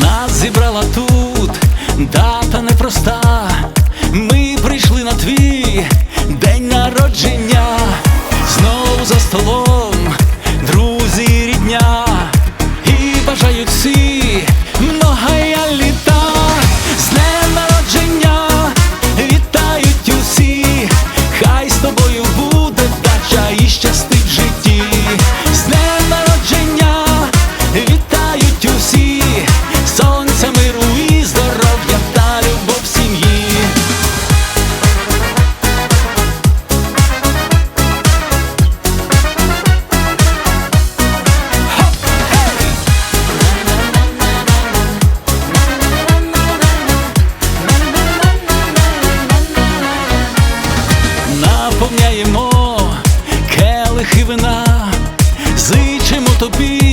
Нас зібрала тут дата непроста. сповняємо келихи вина, зичимо тобі.